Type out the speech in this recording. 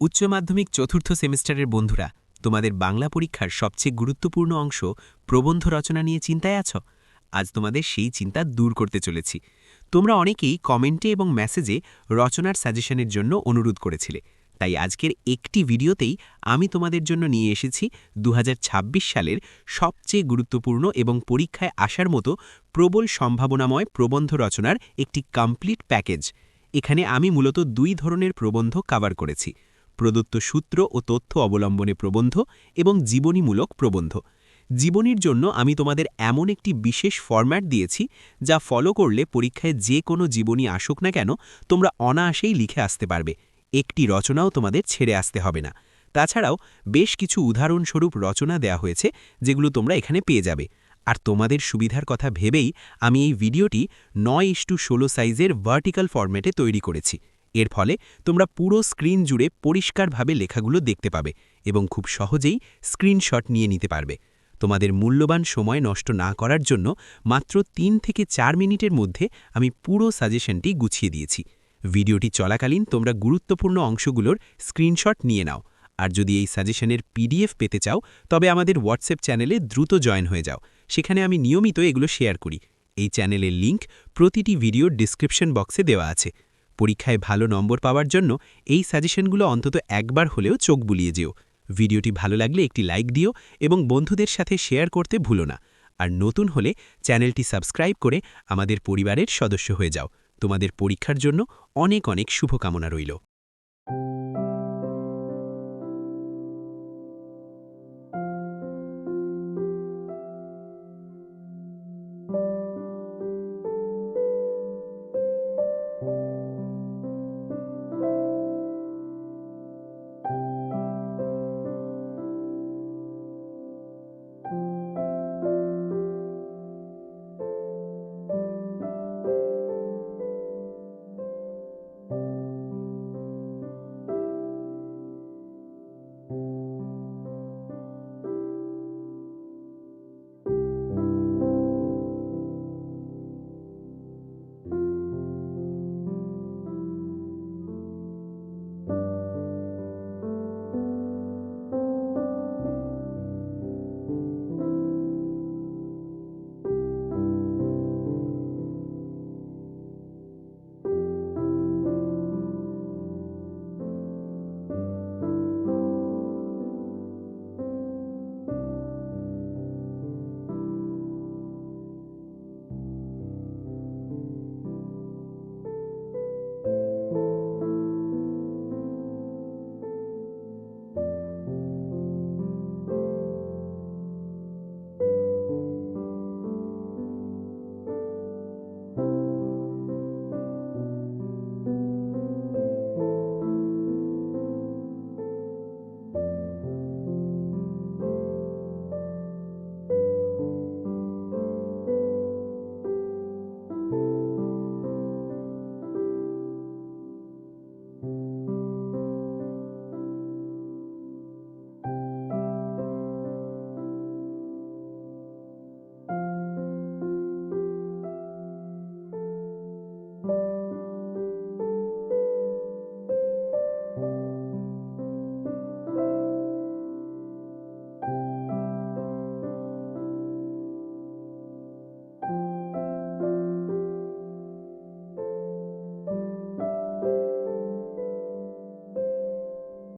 উচ্চ মাধ্যমিক চতুর্থ সেমিস্টারের বন্ধুরা, তোমাদের বাংলা পরীক্ষার সবচেয়ে গুরুত্বপূর্ণ অংশ প্রবন্ধ রচনা নিয়ে চিন্তায় আছো? আজ তোমাদের সেই চিন্তা দূর করতে চলেছি। তোমরা অনেকেই কমেন্টে এবং মেসেজে রচনার সাজেশনের জন্য অনুরোধ করেছিলে। তাই আজকের একটি ভিডিওতেই আমি তোমাদের জন্য নিয়ে এসেছি দু হাজার ছাব্বিশ সালের সবচেয়ে গুরুত্বপূর্ণ এবং পরীক্ষায় আসার মতো প্রবল সম্ভাবনাময় প্রবন্ধ রচনার একটি কমপ্লিট প্যাকেজ এখানে আমি মূলত দুই ধরনের প্রবন্ধ কাভার করেছি। প্রদত্ত সূত্র ও তথ্য অবলম্বনে প্রবন্ধ এবং জীবনীমূলক প্রবন্ধ। জীবনীর জন্য আমি তোমাদের এমন একটি বিশেষ ফরম্যাট দিয়েছি, যা ফলো করলে পরীক্ষায় যে কোনো জীবনী আসুক না কেন, তোমরা অনায়াসেই লিখে আসতে পারবে। একটি রচনাও তোমাদের ছেড়ে আসতে হবে না। তাছাড়াও বেশ কিছু উদাহরণস্বরূপ রচনা দেয়া হয়েছে, যেগুলো তোমরা এখানে পেয়ে যাবে। আর তোমাদের সুবিধার কথা ভেবেই আমি এই ভিডিওটি নয় ইস্টু ষোলো সাইজের ভার্টিক্যাল ফরম্যাটে তৈরি করেছি। এর ফলে তোমরা পুরো স্ক্রিন জুড়ে পরিষ্কারভাবে লেখাগুলো দেখতে পাবে এবং খুব সহজেই স্ক্রিনশট নিয়ে নিতে পারবে। তোমাদের মূল্যবান সময় নষ্ট না করার জন্য মাত্র তিন থেকে চার মিনিটের মধ্যে আমি পুরো সাজেশনটি গুছিয়ে দিয়েছি। ভিডিওটি চলাকালীন তোমরা গুরুত্বপূর্ণ অংশগুলোর স্ক্রিনশট নিয়ে নাও। আর যদি এই সাজেশনের পিডিএফ পেতে চাও, তবে আমাদের হোয়াটসঅ্যাপ চ্যানেলে দ্রুত জয়েন হয়ে যাও। সেখানে আমি নিয়মিত এগুলো শেয়ার করি। এই চ্যানেলের লিংক প্রতিটি ভিডিওর ডিসক্রিপশন বক্সে দেওয়া আছে। পরীক্ষায় ভালো নম্বর পাওয়ার জন্য এই সাজেশনগুলো অন্তত একবার হলেও চোখ বুলিয়ে যেও। ভিডিওটি ভালো লাগলে একটি লাইক দিও এবং বন্ধুদের সাথে শেয়ার করতে ভুলো না। আর নতুন হলে চ্যানেলটি সাবস্ক্রাইব করে আমাদের পরিবারের সদস্য হয়ে যাও। তোমাদের পরীক্ষার জন্য অনেক অনেক শুভকামনা রইল।